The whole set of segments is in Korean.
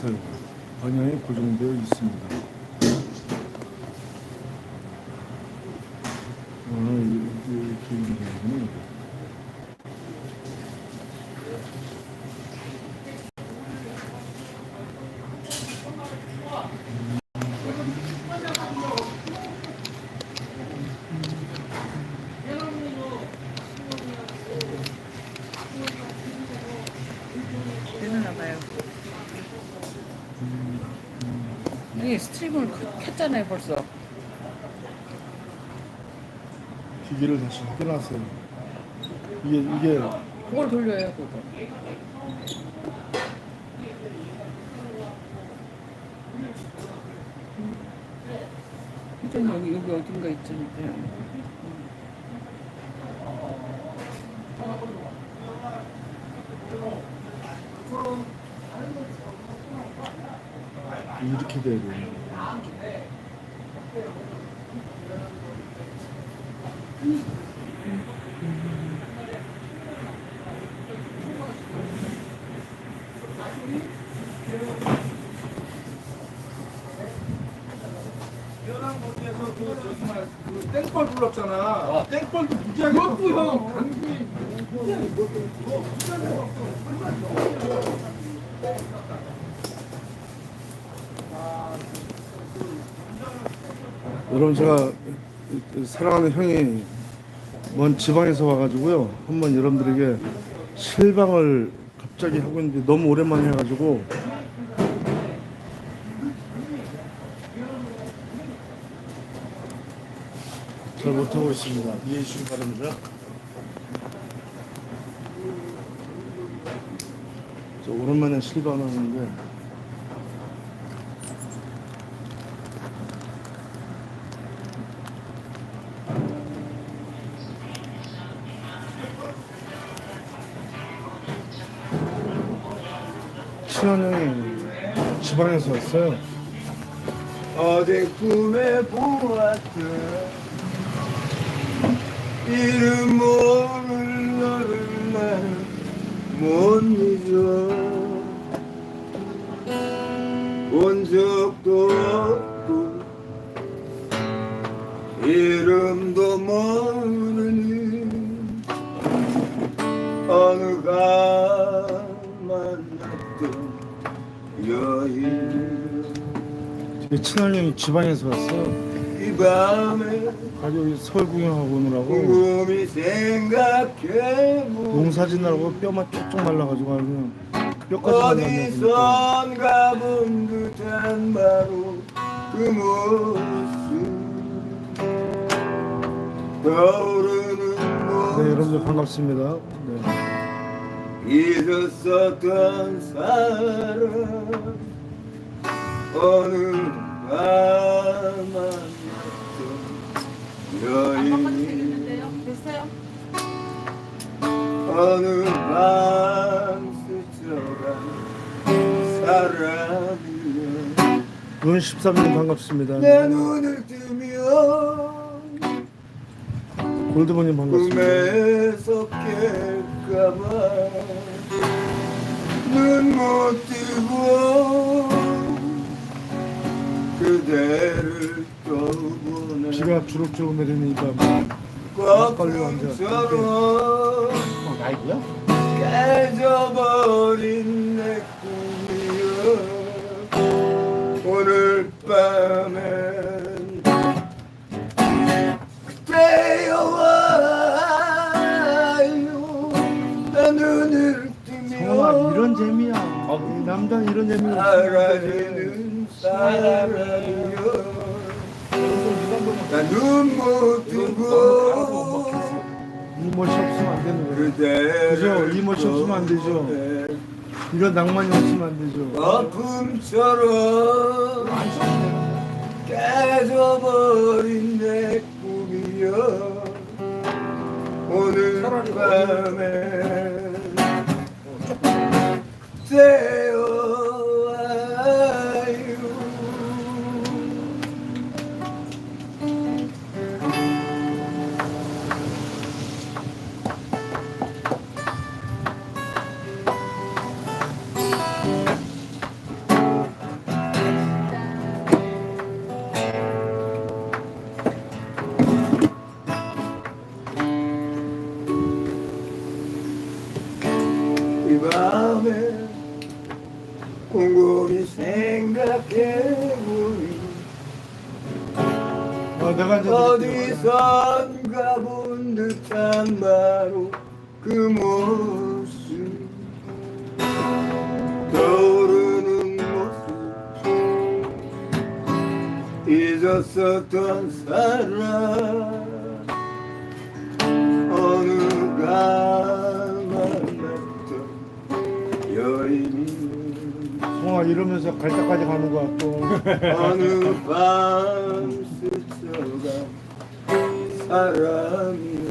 있어요. 방향이 고정되어 있습니다. 아, 이렇게 있는 거군요. 되나 봐요. 이게 스트리밍을 켰잖아요 벌써. 기계를 다시 끊었어요. 이게 이게 그걸 돌려요 그거. 일단 여기 여기 어딘가 있잖아요. 이렇게 돼야 돼요. 그 땡벌 불렀잖아. 땡벌도 무지하게. 그것도 형. 당신이 여러분 제가 사랑하는 형이 먼 지방에서 와가지고요 한번 여러분들에게 실방을 갑자기 하고 있는데 너무 오랜만에 해가지고 잘 못하고 있습니다. 이해해 주시기 바랍니다 저 오랜만에 실방을 하는데. 형이 지방에서 왔어요. 어제 꿈에 보았어. 이름 모를 너를 나는 못 잊어. 본 적도 없고 이름도 모르는 어느가 만났던 여인 형이 지방에서 왔어요 이 밤에 가족이 서울 구경하고 오느라고 궁금히 생각해 농사 짓느라고 뼈만 쭉쭉 말라가지고 아주 뼈까지 어디선가 본 듯한 바로 그 모습. 떠오르는 네 여러분들 모습 반갑습니다. 네. 잊었었던 사람 어느 밤 만났던 여인이 됐어요? 어느 밤 스쳐간 사람이여 문 13님 반갑습니다. 내 눈을 뜨면 골드버님 반갑습니다. 꿈에서 깰까봐 눈 못 뜨고 그대를 비가 주룩주룩 이밤. 막걸리 완전 어, 나이고요? 깨져버린 내 꿈이여. 오늘 밤엔 그대여와요 내 눈을 정말 뜨면 이런 재미야. 이 남자는 이런 재미가 사라지는 사람이여 나 눈못 뜨고 이모씨 없으면 안 되는 거예요. 그죠? 이모씨 없으면 안 되죠. 이런 낭만이 없으면 안 되죠. 아픔처럼 깨져버린 내 꿈이여. 오늘 밤에 되어 생각해보니 어, 내가 이제 어디선가 본 듯한 바로 그 모습. 떠오르는 모습. 잊었었던 사람. 어느 가 이러면서 갈 때까지 가는 거야 또. 어느 밤 스쳐간 사람이여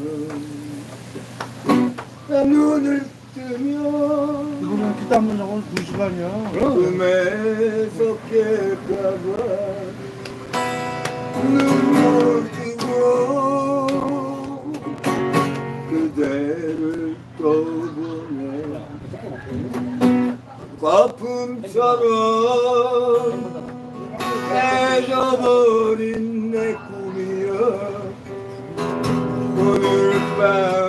나 눈을 뜨면 이거는 기타 한번 잡으면 두 시간이야. 꿈에서 깰까봐 눈물 뜨고 그대를 떠보네 거품처럼 깨져버린 내 꿈이여. 오늘 밤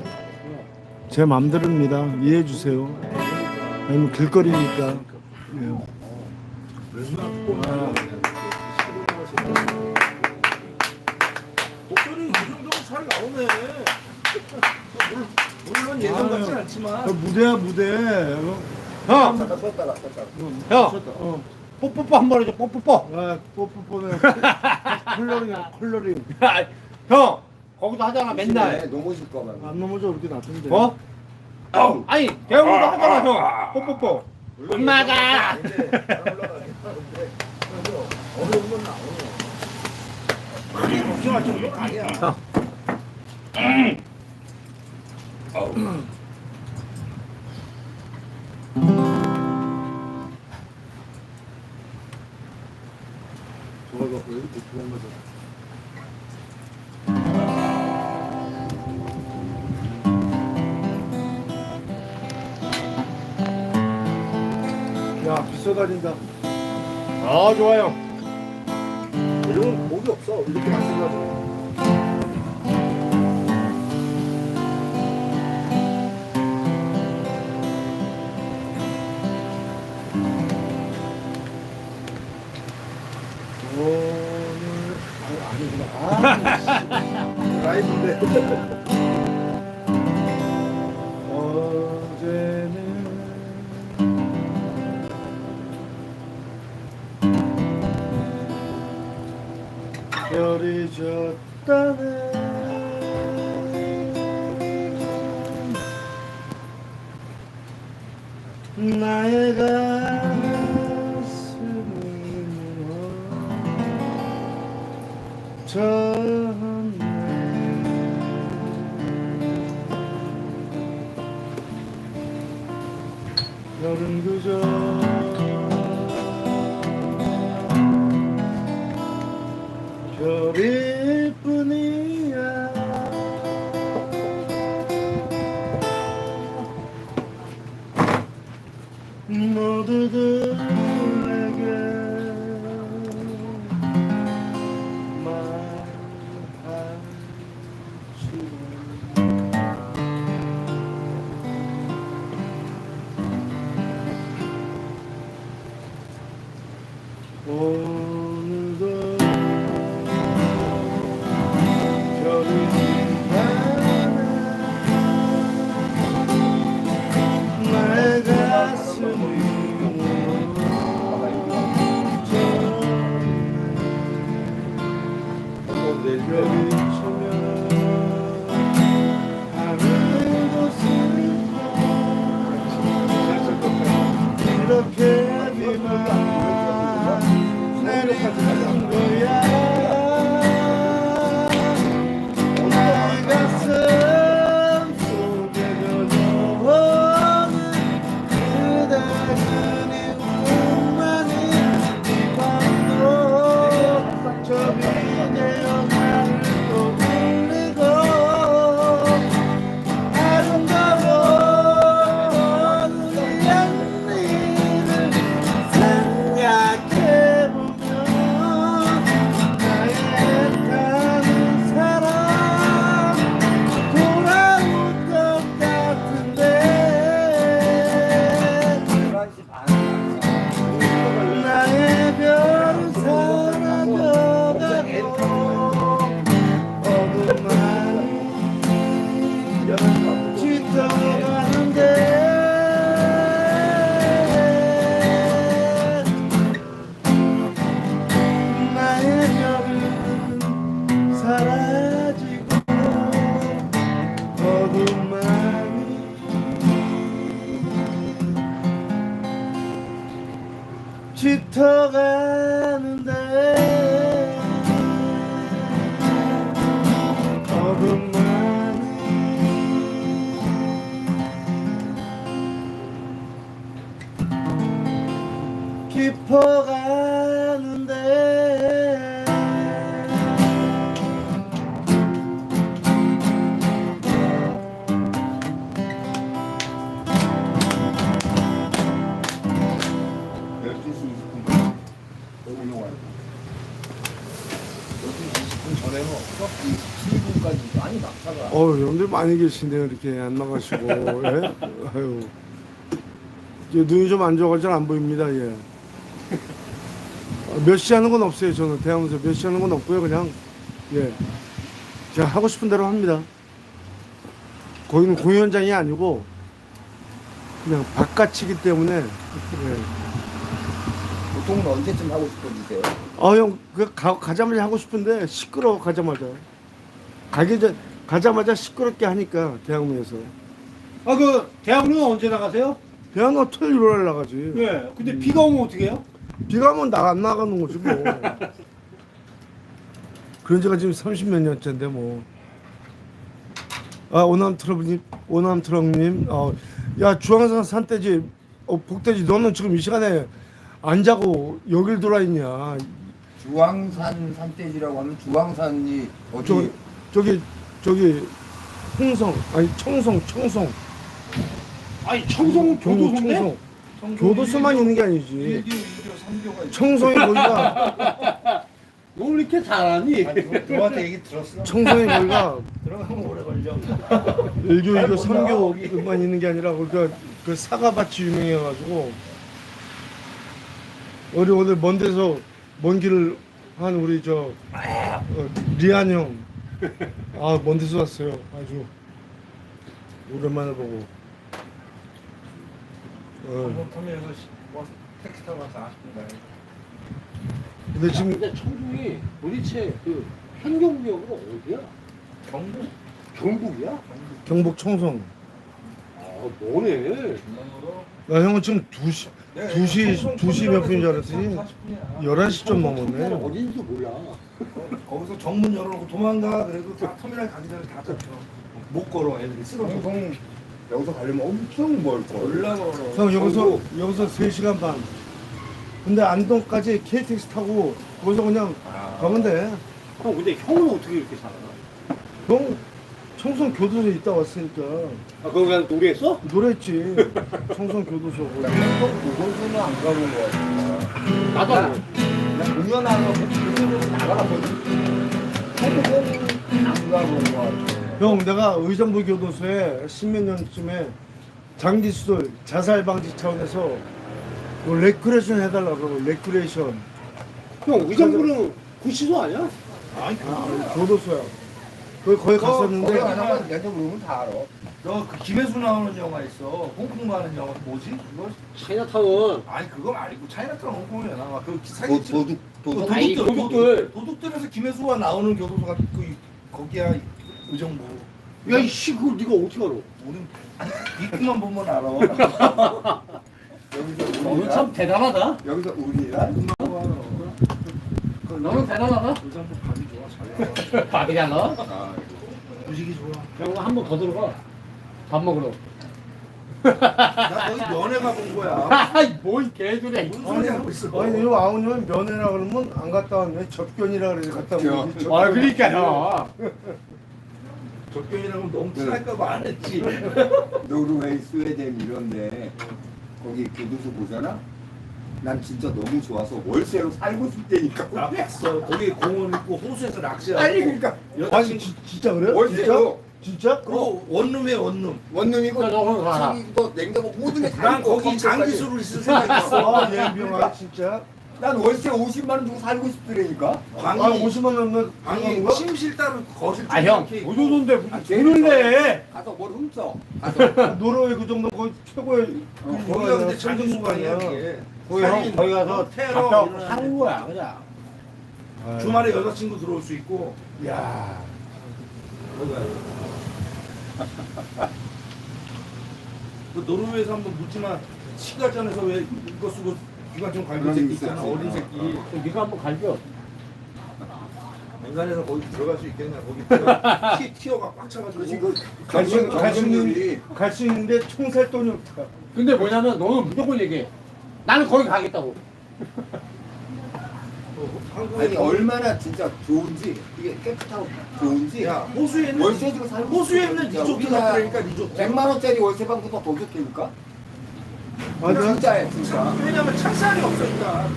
제 맘대로입니다. 이해해 주세요. 아니면 길거리니까. 예. 목소리 이 정도면 잘 나오네. 물- 물론 예전 같진 않지만. 저 무대야 무대. 형, 형, 어. 뽀뽀뽀 한 번 해줘, 뽀뽀뽀. 아, 뽀뽀뽀네. 컬러링이야 컬러링. 형, 거기도 하잖아, 맨날. 넘어질 거만 안 넘어져 우리 놔둔데. 어? 아니, 대형도 하잖아, 형. 뽀뽀뽀. 엄마가. 야비 싸다닌다. 아, 좋아요. 이런 목이 없어 이렇게 만들려고 오늘 아, 아니구나. 라이브인데 별 모 어, 여러분들 많이 계신데요. 이렇게 안 나가시고. 예? 아유. 이제 눈이 좀 안 좋아서 잘 안 보입니다. 예. 몇 시 하는 건 없어요. 저는 대학원에서 몇 시 하는 건 없고요. 그냥 예. 제가 하고 싶은 대로 합니다. 거기는 공연장이 아니고 그냥 바깥이기 때문에 예. 보통은 언제쯤 하고 싶어지세요? 아, 형, 그 가, 가자마자 하고 싶은데 시끄러워 가자마자. 가기 전 가자마자 시끄럽게 하니까 대학로에서. 아 그 대학로는 언제 나가세요? 대학로 토요일 일요일 나가지. 네. 근데 비가 오면 어떻게 해요? 비가 오면 나 안 나가는 거지 뭐. 그런 지가 지금 30 몇 년째인데 뭐. 아 오남 트럭님, 오남 트럭님, 어, 야 주황산 산돼지, 어, 복돼지 너는 지금 이 시간에 안 자고 여길 돌아 있냐? 주황산 산돼지라고 하면 주황산이 어디? 저기 저기 저기 홍성 아니 청송 청송 아니 청송 경북 교도소인데? 청송 교도소만 있는 게 아니지. 청송이 거기가 뭘 이렇게 잘하니? 너한테 얘기 들었어? 청송이 거기가 들어가면 오래 걸려. 일교 이교 삼교만 있는 게 아니라 그러니까 그 사과밭이 유명해가지고 우리 오늘 먼 데서 먼 길을 한 우리 저 어, 리안 형. 아, 먼 데서 왔어요. 아주 오랜만에 보고. 어, 뭐 택시 타고 40분 가요. 근데 지금 근데 청송이 도대체 그 환경구역으로 어디야? 경북? 경북이야? 경북 청송. 아 뭐네. 야, 형은 지금 2시, 2시, 2시 몇 분인 줄 알았더니 11시 좀 넘었네. 어딘지도 몰라. 거기서 정문 열어놓고 도망가 그래도 다 터미널 가기 전에 다 잡혀 못 걸어 애들이 쓰러져 방송 여기서 가려면 엄청 멀 걸. 올라 걸어 형 여기서 여기서 3시간 반. 근데 안동까지 KTX 타고 거기서 그냥 가면 돼. 형 근데 형은 어떻게 이렇게 살아? 형 청송 교도소에 있다 왔으니까 아 거기 가서 노래했어? 노래했지. 청송 교도소. 그곳은 안 가본 거 같아. 나도 안 해. 그냥 공연하러 그쪽으로 나가라 보지. 한국은 안 가본 거 같아. 형 내가 의정부 교도소에 십몇 년쯤에 장기 수술 자살 방지 차원에서 뭐 레크레이션 해달라고 레크레이션 형 의정부는 구치소 아니야? 아, 교도소야 거기 거기 거기 갔었는데 하나만 내가 물으면 다 알아. 너그 김혜수 나오는 영화 있어. 홍콩 가는 영화 뭐지? 그거 차이나타운. 아니 그거 말고 차이나타운 홍콩에 나와. 그 도, 사진 찍 도둑 도둑. 아니, 도둑들 도둑들. 도둑들에서 김혜수가 나오는 교도소가 그 거기야 의정부. 야, 이씨, 그걸 네가 어떻게 알아? 우린 입구만 보면 알아. 여기서 우리가 참 대단하다. 여기서 우리가 너는 대단하다. 밥이 좋아. 잘 나와. 밥이 잘 나와? 아, 음식이 좋아. 그럼 한번 더 들어가. 밥 먹으러. 나 거기 면회 가본 거야. 아이, 뭔 개소리야. 무슨 소리 하고 있어? 아니 이거 아우님은 면회라 그러면 안 갔다 왔네 접견이라 그래서 갔다 접견. 오지 아, 그러니까요. 적견이라고 너무 티날까봐 안 했지. 노르웨이, 스웨덴 이런데 거기 교도소 보잖아. 난 진짜 너무 좋아서 월세로 살고 싶다니까. 나 봤어. 거기 공원 있고 호수에서 낚시하고. 아니 그러니까 아니 지, 진짜 그래요? 월세로 진짜? 진짜? 그거 원룸에 원룸. 원룸이고 야, 너 거기 가라. 튀기고 냉장고 모든 게다 난 거기. 장기수를 있을 생각 있어. 아 예병아 진짜? 난 월세 50만 원 주고 살고 싶더라니까. 아 방이 50만 원면 방이? 침실 따로 거실 아, 형. 이렇게 있고. 무조건데 아, 무슨 돈을 내. 가서 뭘 훔쳐. 가서 노르웨이 그 정도 거의 최고의 어, 거기가 근데 장기수방이야. 그게. 거기 형, 살인, 거기 가서 어, 테러 사는 거야, 그냥. 아, 주말에 여자친구 들어올 수 있고. 야 거기 가요. 그 노르웨이에서 한번 묻지만 시가전에서 왜 이거 쓰고 기관총 갈비 그런 새끼 게 있잖아. 어린 어, 새끼 그럼 네가 한번 갈겨. 인간에서 거기 들어갈 수 있겠냐 거기 들어가- 티, 티어가 꽉 차가지고 지금 갈수 있는 갈수 있는데 총살 돈이 없다. 근데 뭐냐면 너는 무조건 얘기해. 나는 거기 가겠다고. 아니 얼마나 진짜 좋은지 이게 깨끗하고 좋은지 야 호수에는 월세 주고 살고 호수에 있는. 리조트 우리가 같으니까 리조트 100만 원짜리 월세 방보다 더 좋다니까? 맞아? 진짜야 진짜. 왜냐면 창살이 없으니까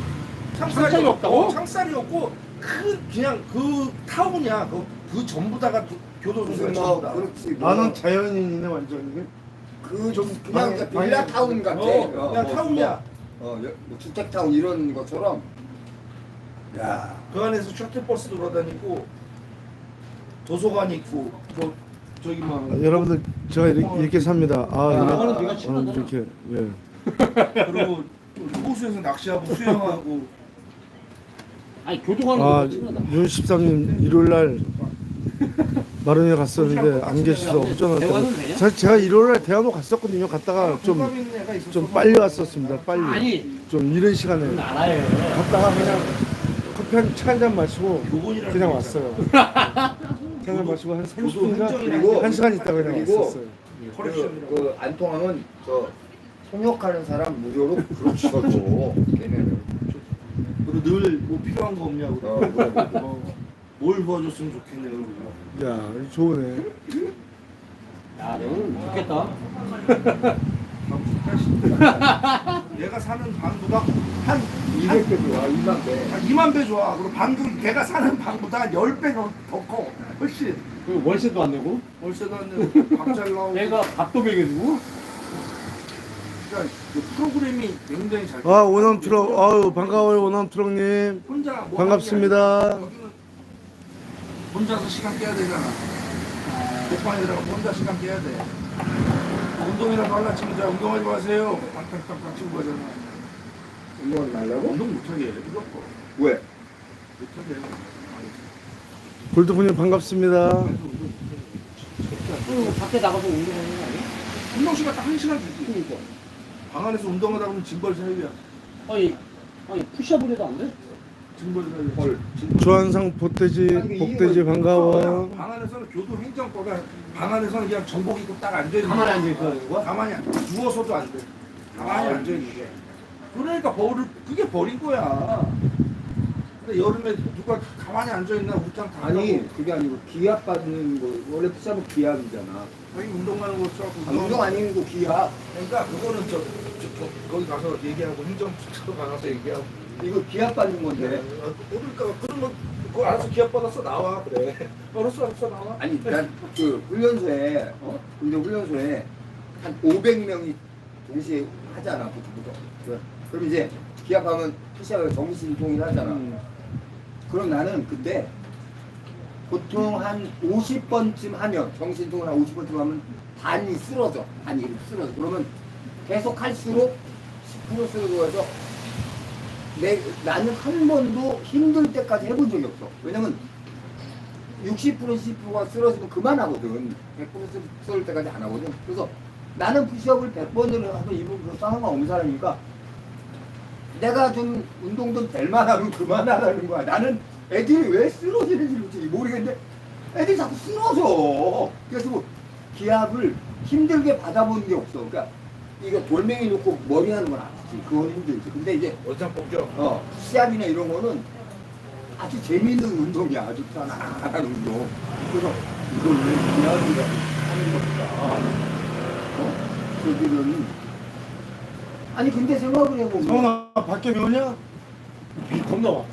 창살이 없다고? 어, 창살이 없고 그 그냥 그 타운이야 그, 그 전부 다가 도- 교도소가 무슨 전부 뭐다 그렇지 뭐. 나는 자연인이네 완전히. 그좀 그냥 방에- 빌라 타운 같아. 어, 어, 그냥 뭐, 타운이야 어, 여- 뭐 주택 타운 이런 것처럼. 야, 그 안에서 셔틀버스 돌아다니고 도서관 있고 뭐 저기 막 아, 여러분들 제가 이렇게, 이렇게 삽니다. 아, 그거는 네가 아, 친하잖아. 이렇게 예. 그리고 호수에서 낚시하고 수영하고 아니, 교도관은 아, 아, 친하다. 윤 십삼님 일요일 날 마른에 갔었는데 안 계셔서? 없잖아요. 사실 제가 일요일 날 대화도 갔었거든요. 갔다가 좀 애가 있었어. 좀 빨리 왔었습니다. 빨리. 아니, 좀 이른 시간에. 갔다가 그냥 커피 한 차 한 잔 마시고 그냥 게 왔어요. 차한 마시고 한 30분인가 행정이라고 한 시간 있다가 그냥 왔었어요. 그, 커렉션이라고 그안 통하면 저 통역하는 사람 무료로 그렇죠. 걔네는. 그리고 늘뭐 필요한 거 없냐고 어, 물어보고. 어, 뭘 도와줬으면 좋겠네 야, 좋으네. 야, 너는 좋겠다. 얘가 사는 방보다 한 200배 좋아, 2만 배. 한 2만 배 좋아. 그리고 방도 걔가 사는 방보다 한 10배 더, 더 커. 훨씬. 그 월세도 안 내고, 월세도 안 내고 밥잘 나오고. 내가 밥도 먹여주고. 그러니까 그 프로그램이 굉장히 잘. 아, 오남 트럭. 아유, 반가워요, 오남 트럭님. 혼자 뭐 반갑습니다. 하는 게 아니라 여기는 혼자서 시간 깨야 되잖아. 독방에 들어가면 혼자 시간 깨야 돼. 운동이라도 하려 치면 자 운동하지 마세요. 빡빡빡빡 치고 가잖아. 운동을 말라고? 운동 못하게 해. 무조건. 왜? 못하게 해. 골드분님 반갑습니다. 그 밖에 나가서 운동하는 거 아니야? 운동 시간 딱 한 시간 주지. 그러니까. 방 안에서 운동하다 보면 징벌 사유야. 아니, 아니, 푸시업을 해도 안 돼? 헐. 조한상 보태지, 복돼지 반가워. 방 안에서는 교도 행정법에 방 안에서는 그냥 정복 입고 딱 앉아 있는 가만히 앉아 있어야 되는 거야? 가만히 안- 누워서도 안 돼. 가만히 앉아 있는 게. 그러니까 벌을 그게 벌인 거야. 근데 여름에 누가 가만히 앉아 있나 옷장 다 아니, 하고. 그게 아니고 기압 받는 거, 원래 푸시업은 기압이잖아. 아니 운동 가는 거 써갖고 아, 운동 아니고 기압. 그러니까 그거는 저, 저, 저 거기 가서 얘기하고 행정처로 가서 얘기하고. 이거 기압 받는 건데. 어, 그러니까 그런 거 그거 알아서 기합 받았어 나와 그래. 알았어 알았어 나와. 아니, 난 그 훈련소에, 어? 군대 훈련소에 한 500명이 동시에 하잖아, 보통. 보통. 그럼 이제 기압하면 푸시업을 정신 통일 하잖아. 그럼 나는 그때 보통 한 50번쯤 하면 정신통을 한 50번쯤 하면 반이 쓰러져 반이 이렇게 쓰러져 그러면 계속 할수록 10% 쓰러져서 내, 나는 한 번도 힘들 때까지 해본 적이 없어 왜냐면 60% 70%가 쓰러지면 그만하거든 100% 쓰러질 때까지 안 하거든 그래서 나는 푸시업을 100번을 하도 이분으로 상황가 없는 사람이니까 내가 좀 운동 좀 될 만하면 그만하라는 거야. 나는 애들이 왜 쓰러지는지 모르겠는데 애들이 자꾸 쓰러져. 그래서 뭐 기압을 힘들게 받아본 게 없어. 그러니까 이거 돌멩이 놓고 머리 하는 건 아니지. 그건 힘들지. 근데 이제 원장 뽑죠. 어, 시합이나 이런 거는 아주 재미있는 운동이야. 아주 편안한 운동. 그래서 이걸 왜 기압이라고 하는 것보다 어? 저들은 아니 근데 생각을 해보면 성훈아 밖에 비 오냐? 비 겁나 와.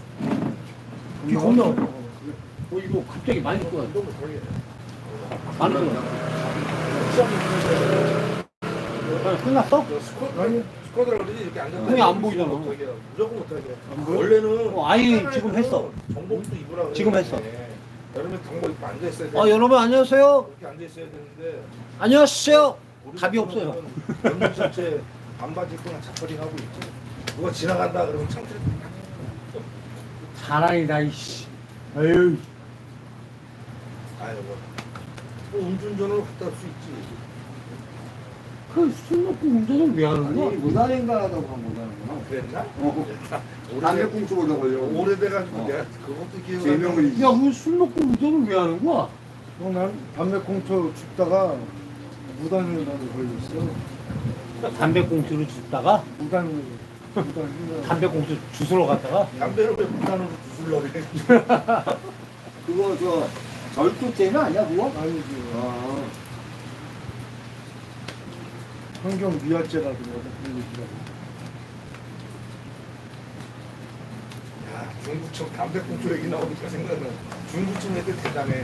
비 겁나 와. 어 이거 갑자기 많이 또 많이 또 아, 끝났어? 아니 스쿼드라 그러지 이렇게 앉아서 형이 안 보이잖아. 못하게. 무조건 못하게. 원래는 어, 하나에서 지금 했어. 정복도 입으라. 지금 했어. 여름에 정복 입고 앉아 있어야 돼. 아 여러분 안녕하세요. 이렇게 앉아 있어야 되는데. 안녕하세요. 답이 없어요. 연중 전체 반바지 입고 그냥 자퍼링 하고 있지. 누가 지나간다 그러면 창틀 자랑이다 이씨. 아유 아유 뭐. 뭐 운전전으로 갔다 올 수 있지. 그 술 먹고 운전을 왜 하는 아니 거야? 무단횡단하다고 한 거잖아. 그랬나? 어. 오래돼- 담배꽁초 보다 걸려. 오래돼가지고 어. 내가 그것도 기억이 세안 나. 명을 야, 왜술 먹고 운전을 왜 하는 거야? 형 난 담배 꽁초 줍다가 무단횡단에 걸렸어 담배꽁초를 줍다가 무단 무단 담배꽁초 주스러 갔다가 담배를 왜 무단으로 주술러 그래? 그거 저 절도죄는 아니야 그거? 아니지 아. 환경 미화죄라고 그러거든 야, 중구청 담배꽁초 얘기 나오니까 생각나. 중구청 애들 대단해.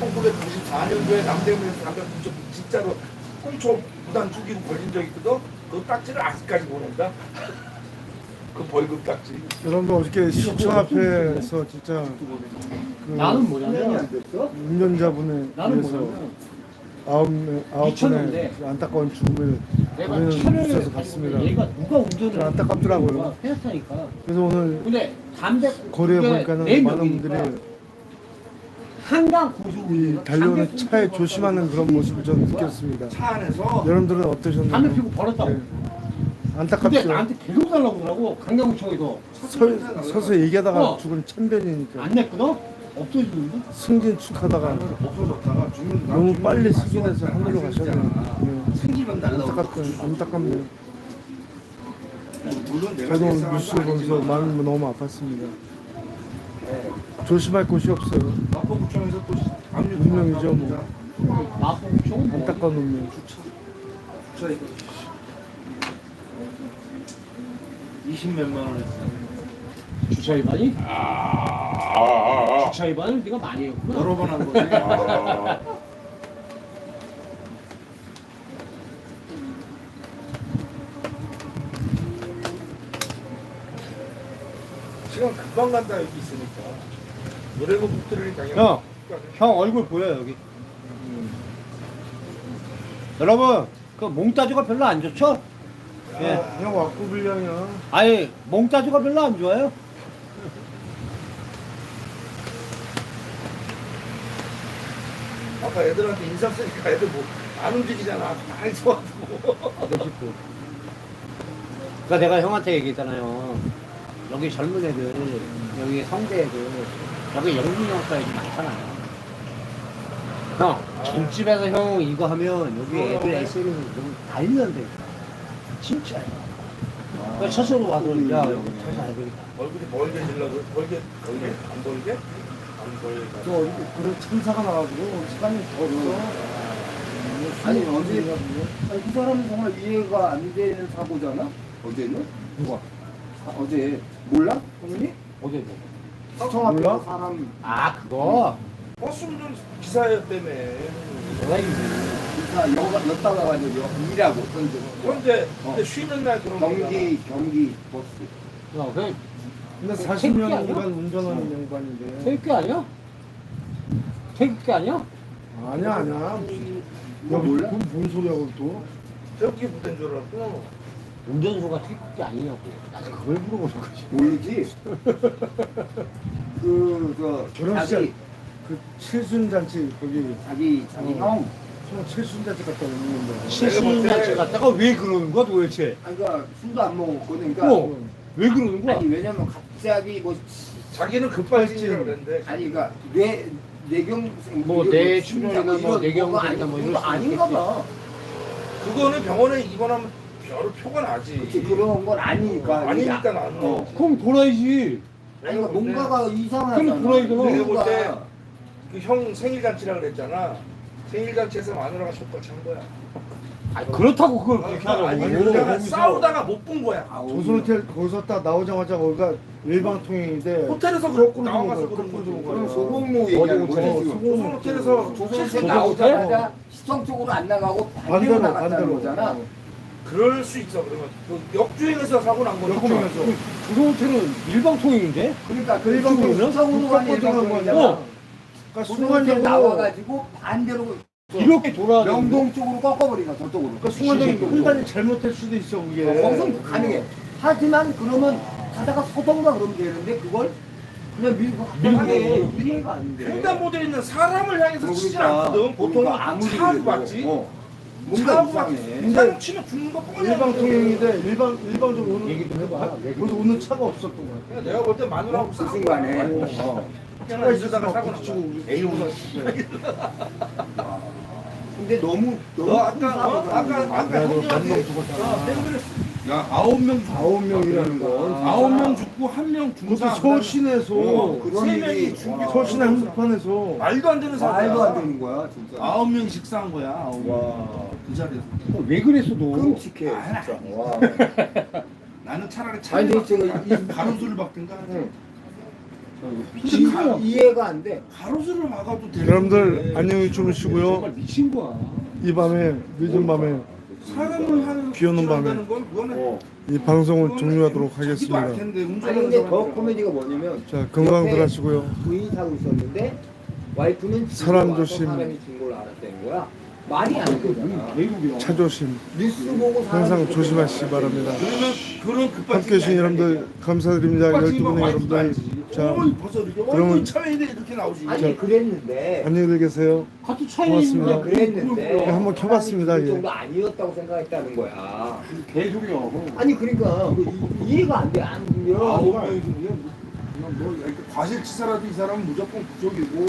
1994년도에 남대문에서 담배꽁초 진짜로 꽁초 무단 투기로 걸린 적 있거든. 그 딱지를 아직까지 모른다. 그 벌금 딱지. 여러분들 어저께 시청 앞에서 진짜 그 나는 뭐냐면 안 됐어? 운전자분에 나는 뭐냐면 아홉 명 아홉 미쳤는데 분의 안타까운 죽음을 내가 차를 가지고 봤습니다. 있는데 얘가 누가 운전을 안타깝더라고요. 했으니까. 그래서 오늘 근데 담배 거리에 보니까는 네 많은 분들이 한강 고속 이 달려오는 차에 조심하는 그런 모습을 좀 느꼈습니다. 차 안에서 여러분들은 어떠셨나요? 피고 버렸다고. 네. 근데 안타깝죠. 나한테 계속 달라고 그러더라고 강남구청에서 서, 서서 얘기하다가 어. 죽은 천변이니까 안 냈거든? 없어지는데? 승진 축하다가 없어졌다가 죽는 너무 빨리 승진해서 하늘로 가셨네요. 네. 생기면 안타깝죠. 안타깝네요. 물론 내가 저도 뉴스 건 보면서 마음이 너무 아팠습니다. 조심할 곳이 없어요. 마포구청에서 또 운명이죠, 뭐. 마포구청은 뭐? 안타까운 운명. 주차 이거 20 몇만 원 했어. 주차 위반이? 주차 위반을 네가 많이 했구나. 여러 번 한 거지. 시간 금방 간다 여기 있으니까. 노래고 못 들으니까 형, 형 얼굴 보여 여기. 여러분, 그 몽따주가 별로 안 좋죠? 예. 형 왁구 불량이야. 아예 몽따주가 별로 안 좋아요. 아까 애들한테 인사 쓰니까 애들 뭐 안 움직이잖아. 많이 좋아하고. 그러니까 내가 형한테 얘기했잖아요. 여기 젊은 애들, 여기 성대 애들, 여기 영민형과 애들 많잖아요. 형, 김집에서 형 이거 하면 여기 애들 SNS에 좀 달면 돼. 진짜요. 그러니까 스스로 와서 야 여기 찾아 알겠다. 얼굴이 멀게 질라고 멀게 멀게 안 벌게. 저 얼굴 그런 참사가 나가지고 시간이 더 없어. 아니 어제 아니, 그 사람은 정말 이해가 안 되는 사고잖아. 어제는 누가? 아, 어제 몰라? 형님? 어제 뭐? 시청 앞에 몰라? 사람 아 그거. 버스 운전 기사였다며. 내가 이거. 기사 여가 였다가 가지고 여- 일하고 현재 현재 어. 근데 쉬는 날 그런 경기 경기 버스. 야, 그 근데 새끼 아니야? 40년간 운전하는 양반인데 새끼 아니야? 태극기 아니야? 아니야 아니야. 너 몰라? 그건 뭔 소리야 또? 저기 부된 줄 알았고. 운전수가 태극기 아니냐고. 나도 그걸 물어보는 거지. 모르지? 그저 결혼식 자기 그 칠순잔치 거기 자기 자기 어. 형형 칠순잔치 갔다 오는 건데. 실신잔치 갔다가 왜 그러는 거야 도대체? 아니 그러니까 술도 안 먹었거든. 그러니까 어, 왜 그러는 거야? 아니 왜냐면 갑자기 뭐 자기는 급발진이라고 그랬는데. 아니 그러니까 뇌 뇌경 뭐 뇌출혈이나 뭐 뇌경색이나 아니 뭐 그거 수도 아닌가 봐. 그거는 병원에 입원하면 바로 표가 나지. 그치, 그런 건 아니니까. 아니니까 나는 어. 그럼 돌아야지. 아니 그러니까 뭔가가 이상하잖아. 그럼 돌아야잖아. 내가 볼때 뭔가 그형 생일 잔치라 그랬잖아. 생일 잔치에서 마누라가 족같이 한 거야. 아니, 그렇다고 그걸 그렇게 하라고. 아니 아니, 그러다가 거기서- 싸우다가 못 본 거야. 아, 조선호텔 거기서 딱 나오자마자 거기가 일방통행인데 호텔에서 거꾸로 그렇고 나와가서. 들어온 그럼 거야. 소공무 얘기하는 어디 거지 호텔? 지금. 조선 호텔에서 조선호텔 실수 나오자마자 시청 쪽으로 안 나가고 반대로 반대로 나갔다는 반대로 거잖아. 그럴 수 있어 그러면 그 역주행에서 사고 난 거죠. 역주행에서. 조선 호텔은 일방통행인데? 그러니까 그 일방통행 시청으로 가는 일방통행이잖아. 어. 그러니까 순간적으로 나와가지고 반대로 이렇게 돌아야 돼. 명동 쪽으로 꺾어버리가 저쪽으로. 그러니까 순간적으로 판단이 잘못될 수도 있어 그게. 어, 거기서 가능해. 하지만 그러면 가다가 서던가 그러면 되는데 그걸 그냥 밀고 밀고. 이해가 안 돼. 횡단보도에 있는 사람을 향해서 치진 그러니까, 않거든. 보통 그러니까 아무리 차고 그래도, 맞지. 어. 뭔가 차고 이상해. 맞지. 사람 치면 죽는 거 뻔해. 일방 통행인데 일방 일방적으로 오는 얘기 좀 해봐. 그래서 오는 차가 없었던 거야. 내가 볼 때 마누라하고. 어. 차가 있으다가 사고 난 부딪히고 거야. 우리 에이 오늘 근데 너무 너무 너 아까 어? 아까 아까 나도 형님한테 감동 죽었잖아. 어, 땡그랬어. 야 아홉 명 아홉 명이라는 건 아홉 명 죽고 한명 그것도 중상 서울 시내에서 어, 그런 세 명이 중계 서울 시내 한복판에서 말도 안 되는 사고야. 말도 안 되는 거야 진짜. 아홉 명 식사한 거야 아홉 명. 와 그 자리에서 어, 왜 그랬어 너? 끔찍해 진짜. 와. 나는 차라리 아니 차를 이- 가로수를 박든가 응. 근데 가, 이해가 안 돼. 가로수를 막아도 되는데 여러분들 안녕히 주무시고요. 정말 미친 거야. 이 밤에 늦은 밤에 사람을 하는 비 오는 밤에. 건 그거는 어. 이 방송을 종료하도록 자기도 알 하겠습니다. 텐데 아니 운전하는 근데 사람 더 코미디가 뭐냐면 자 건강들 하시고요. 부인이 타고 있었는데 와이프는 사람 조심. 사람이 죽은 걸로 알았다는 거야. 말이 안 되잖아. 외국이야. 차 조심. 뉴스 보고 사람 항상 조심하시기. 바랍니다. 그러면 그런 급발진 함께 해주신 여러분들 감사드립니다. 12분의 여러분들 자 그러면- 어이 차에 이렇게 나오지. 아니 그랬는데 안녕히 계세요. 같은 차에 고맙습니다. 있는데 그랬는데 네, 한번 켜봤습니다, 그 예. 정도 아니었다고 생각했다는 거야. 개소리야. 아니 그러니까 이- 이해가 안 돼. 안 그냥 뭐, 뭐 과실치사라도 이 사람은 무조건 구속이고